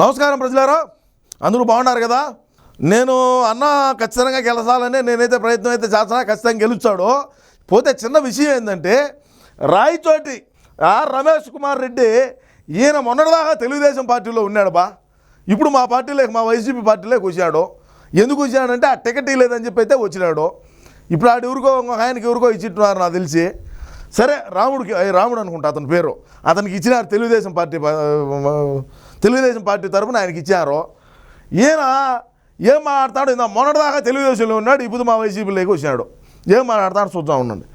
నమస్కారం ప్రజలారా. అందరూ బాగున్నారు కదా? నేను అన్న ఖచ్చితంగా గెలసాలని నేనైతే ప్రయత్నం అయితే చేస్తున్నా ఖచ్చితంగా గెలుస్తాడు. పోతే చిన్న విషయం ఏంటంటే రాయితోటి ఆ రమేష్ కుమార్ రెడ్డి ఈయన మొన్నటిదాకా తెలుగుదేశం పార్టీలో ఉన్నాడు బా. ఇప్పుడు మా పార్టీలోకి మా వైసీపీ పార్టీలోకి వచ్చాడు. ఎందుకు వచ్చాడంటే ఆ టికెట్ లేదని చెప్పి అయితే వచ్చినాడు. ఇప్పుడు ఆడు ఎవరికో ఇంకొక ఆయనకి ఎవరికో ఇచ్చిట్టున్నారు నాకు తెలిసి. సరే రాముడికి రాముడు అనుకుంటా అతని పేరు. అతనికి ఇచ్చినారు తెలుగుదేశం పార్టీ తెలుగుదేశం పార్టీ తరపున ఆయనకి ఇచ్చారు ఈయన ఏం మాట్లాడతాడు ఇంత మొన్నటిదాకా తెలుగుదేశంలో ఉన్నాడు ఇప్పుడు మా వైసీపీలోకి వచ్చినాడు. ఏం మాట్లాడతాడు చూద్దాం ఉండండి.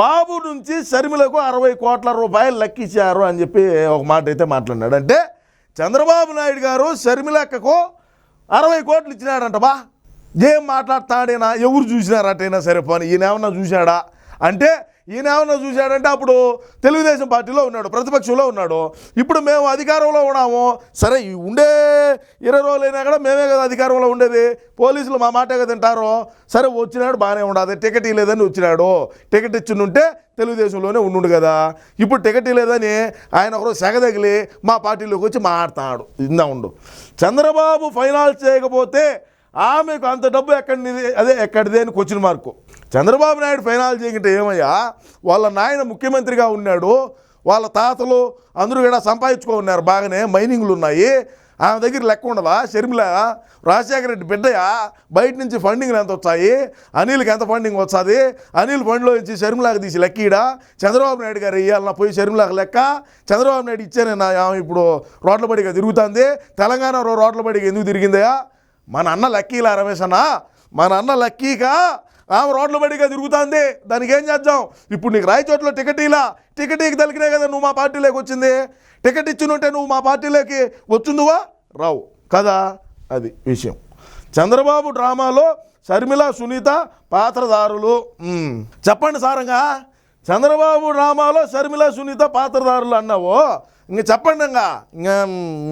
బాబు నుంచి షర్మిలకు అరవై కోట్ల రూపాయలు లెక్కిచ్చారు అని చెప్పి ఒక మాట అయితే మాట్లాడినాడు. అంటే చంద్రబాబు నాయుడు గారు షర్మిలక్కకు అరవై కోట్లు ఇచ్చినాడంట బా. ఏం మాట్లాడతాడైనా? ఎవరు చూసినారటైనా సరే పోనీ ఈయన ఏమన్నా చూశాడా? అంటే ఈయన ఏమన్నా చూశాడంటే అప్పుడు తెలుగుదేశం పార్టీలో ఉన్నాడు ప్రతిపక్షంలో ఉన్నాడు. ఇప్పుడు మేము అధికారంలో ఉన్నాము. సరే ఉండే ఇరవై రోజులైనా కూడా మేమే కదా అధికారంలో ఉండేది. పోలీసులు మా మాటే కదా తింటారు. సరే వచ్చినాడు బాగానే ఉండదు టికెట్ ఇవ్వలేదని వచ్చినాడు. టికెట్ ఇచ్చిండుంటే తెలుగుదేశంలోనే ఉండు కదా. ఇప్పుడు టికెట్ ఇవ్వలేదని ఆయన ఒకరోజు సెగ తగిలి మా పార్టీలోకి వచ్చి మాట్లాడుతాడు ఇందా ఉండు. చంద్రబాబు ఫైనాన్స్ చేయకపోతే ఆమెకు అంత డబ్బు ఎక్కడిది? అదే ఎక్కడిదే అని question mark Chandrababu Naidu final చేయకుంటే ఏమయ్యా? వాళ్ళ నాయన ముఖ్యమంత్రిగా ఉన్నాడు. వాళ్ళ తాతలు అందరూ కూడా సంపాదించుకో ఉన్నారు. బాగానే మైనింగ్లు ఉన్నాయి. ఆమె దగ్గర లెక్క ఉండదా? షర్మిల రాజశేఖర రెడ్డి బిడ్డయా? బయట నుంచి ఫండింగ్లు ఎంత వచ్చాయి? అనిల్కి ఎంత ఫండింగ్ వస్తుంది అనిల్ ఫండ్లో నుంచి షర్మిలాకి తీసి లెక్కీడా చంద్రబాబు నాయుడు గారు ఇవ్వాలన్న పోయి షర్మిలాకి లెక్క? చంద్రబాబు నాయుడు ఇచ్చానే ఆమె ఇప్పుడు రోడ్ల బడిగా తిరుగుతుంది. తెలంగాణ రోడ్ల బడిగా ఎందుకు తిరిగిందయా మన అన్న లక్కీలా రమేష్ అన్న. మన అన్న లక్కీగా ఆమె రోడ్ల బడిగా తిరుగుతుంది. దానికి ఏం చేద్దాం? ఇప్పుడు నీకు రాయచోట్లో టికెట్ ఇలా. టికెట్ తలికినే కదా నువ్వు మా పార్టీలోకి వచ్చింది. టికెట్ ఇచ్చినుంటే నువ్వు మా పార్టీలోకి వచ్చిందివా? రావు. కదా అది విషయం. చంద్రబాబు డ్రామాలో షర్మిల సునీత పాత్రదారులు చెప్పండి సారంగా. చంద్రబాబు డ్రామాలో షర్మిల సునీత పాత్రదారులు అన్నావు? ఇంక చెప్పండి ఇంకా. ఇంకా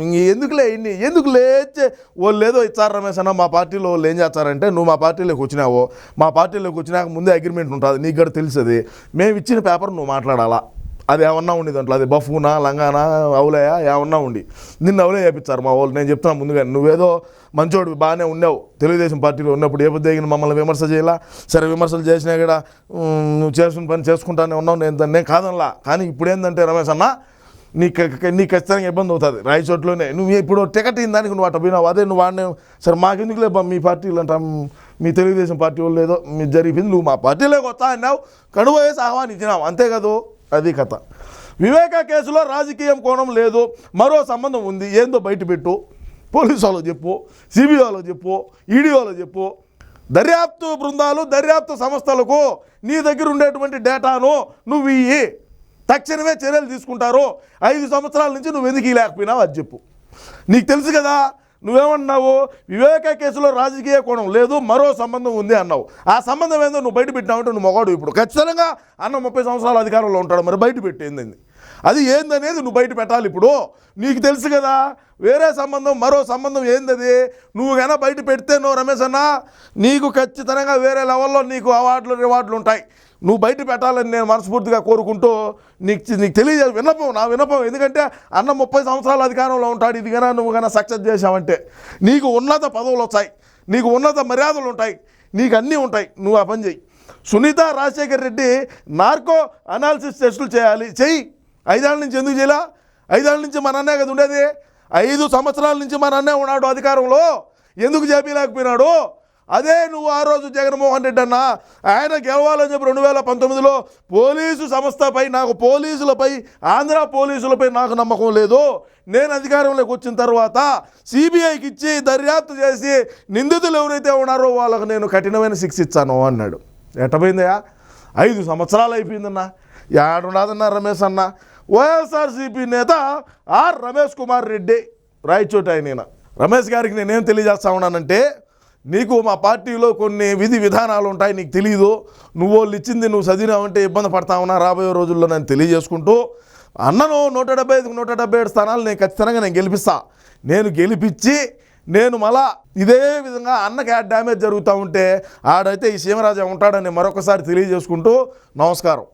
ఇంక ఎందుకులే ఇన్ని? ఎందుకు లేచే? వాళ్ళు ఏదో ఇచ్చారు రమేష్ అన్న మా పార్టీలో వాళ్ళు ఏం చేస్తారంటే నువ్వు మా పార్టీలోకి వచ్చినావో. మా పార్టీలోకి వచ్చినాక ముందే అగ్రిమెంట్ ఉంటుంది. నీకు కూడా తెలుసుది. మేము ఇచ్చిన పేపర్ నువ్వు మాట్లాడాలా? అది ఏమన్నా ఉండి దాంట్లో? అది బఫూనా లంగానా అవులయా? ఏమన్నా ఉండి. నిన్ను అవలే చేపించారు మా వాళ్ళు. నేను చెప్తున్నా ముందుగా నువ్వేదో మంచోడు బాగానే ఉన్నావు. తెలుగుదేశం పార్టీలో ఉన్నప్పుడు ఏ దిగిన మమ్మల్ని విమర్శ చేయాలా? సరే విమర్శలు చేసినా కూడా నువ్వు చేసిన పని చేసుకుంటానే ఉన్నావు. నేను నేను కాదనలా. కానీ ఇప్పుడు ఏంటంటే రమేష్ అన్న నీకు నీకు ఖచ్చితంగా ఇబ్బంది అవుతుంది. రాయచోట్లోనే. నువ్వు ఇప్పుడు టికెట్ ఇన్ దానికి నువ్వు అట్ట పోయినావు. అదే నువ్వు వాడిని సరే మాకెందుకు లేబా మీ పార్టీ అంటాం మీ తెలుగుదేశం పార్టీ వాళ్ళు ఏదో మీ జరిగింది. నువ్వు మా పార్టీలోకి వస్తా అన్నావు. కడువ వేసి ఆహ్వానించినావు అంతే కదూ? అది కథ. వివేక కేసులో రాజకీయం కోణం లేదు. మరో సంబంధం ఉంది. ఏందో బయటపెట్టు పోలీసు వాళ్ళకి చెప్పు. సిబిఐ వాళ్ళకి చెప్పు. ఈడీ వాళ్ళకి చెప్పు. దర్యాప్తు బృందాలు దర్యాప్తు సంస్థలకు నీ దగ్గర ఉండేటువంటి డేటాను నువ్వు ఇయ్యి. తక్షణమే చర్యలు తీసుకుంటారు. ఐదు సంవత్సరాల నుంచి నువ్వు ఎందుకు లేకపోయినావు అది చెప్పు. నీకు తెలుసు కదా నువ్వేమన్నావు వివేక కేసులో రాజకీయ కోణం లేదు మరో సంబంధం ఉంది అన్నావు. ఆ సంబంధం ఏందో నువ్వు బయట పెట్టినావంటే నువ్వు మొగాడు ఇప్పుడు. ఖచ్చితంగా అన్న ముప్పై సంవత్సరాల అధికారంలో ఉంటాడు మరి బయట పెట్టేంది అది ఏందనేది నువ్వు బయట పెట్టాలి ఇప్పుడు. నీకు తెలుసు కదా వేరే సంబంధం మరో సంబంధం ఏందది? నువ్వు కన్నా బయట పెడితే నువ్వు రమేష్ అన్న నీకు ఖచ్చితంగా వేరే లెవెల్లో నీకు అవార్డులు రివార్డులు ఉంటాయి. నువ్వు బయట పెట్టాలని నేను మనస్ఫూర్తిగా కోరుకుంటూ నీకు నీకు తెలియజే విన్నపం నా విన్నపం. ఎందుకంటే అన్న ముప్పై సంవత్సరాల అధికారంలో ఉంటాడు ఇది కన్నా నువ్వు కన్నా సక్సెస్ చేసావంటే నీకు ఉన్నత పదవులు వచ్చాయి నీకు ఉన్నత మర్యాదలు ఉంటాయి నీకు అన్నీ ఉంటాయి నువ్వు ఆ పని చెయ్యి. సునీత రాజశేఖర్ రెడ్డి నార్కో అనాలిసిస్ టెస్టులు చేయాలి చెయ్యి. ఐదేళ్ళ నుంచి ఎందుకు చేయలా? ఐదేళ్ళ నుంచి మన అన్నే కదా ఉండేది. ఐదు సంవత్సరాల నుంచి మన అన్నే ఉన్నాడు అధికారంలో. ఎందుకు చేపలేకపోయినాడు అదే నువ్వు ఆ రోజు జగన్మోహన్ రెడ్డి అన్న ఆయన గెలవాలని చెప్పి రెండు వేల పంతొమ్మిదిలో పోలీసు సంస్థపై నాకు పోలీసులపై ఆంధ్ర పోలీసులపై నాకు నమ్మకం లేదు. నేను అధికారంలోకి వచ్చిన తర్వాత సిబిఐకి ఇచ్చి దర్యాప్తు చేసి నిందితులు ఎవరైతే ఉన్నారో వాళ్ళకు నేను కఠినమైన శిక్ష ఇచ్చాను అన్నాడు. ఎట్టపోయిందయా ఐదు సంవత్సరాలు అయిపోయిందన్న. ఏడున్నదన్న రమేష్ అన్న? వైఎస్ఆర్సీపీ నేత ఆర్ రమేష్ కుమార్ రెడ్డి. రాయచోట ఆయన రమేష్ గారికి నేనేం తెలియజేస్తా ఉన్నానంటే నీకు మా పార్టీలో కొన్ని విధి విధానాలు ఉంటాయి నీకు తెలియదు నువ్వు వాళ్ళు ఇచ్చింది నువ్వు చదివినావంటే ఇబ్బంది పడతావున్నా రాబోయే రోజుల్లో నేను తెలియజేసుకుంటూ అన్నను నూట డెబ్బై ఐదుకు నూట డెబ్బై ఏడు స్థానాలు నేను ఖచ్చితంగా నేను గెలిపిస్తా. నేను గెలిపించి నేను మళ్ళా ఇదే విధంగా అన్నకి ఆ డ్యామేజ్ జరుగుతూ ఉంటే ఆడైతే ఈ సీమరాజా ఉంటాడని మరొకసారి తెలియజేసుకుంటూ నమస్కారం.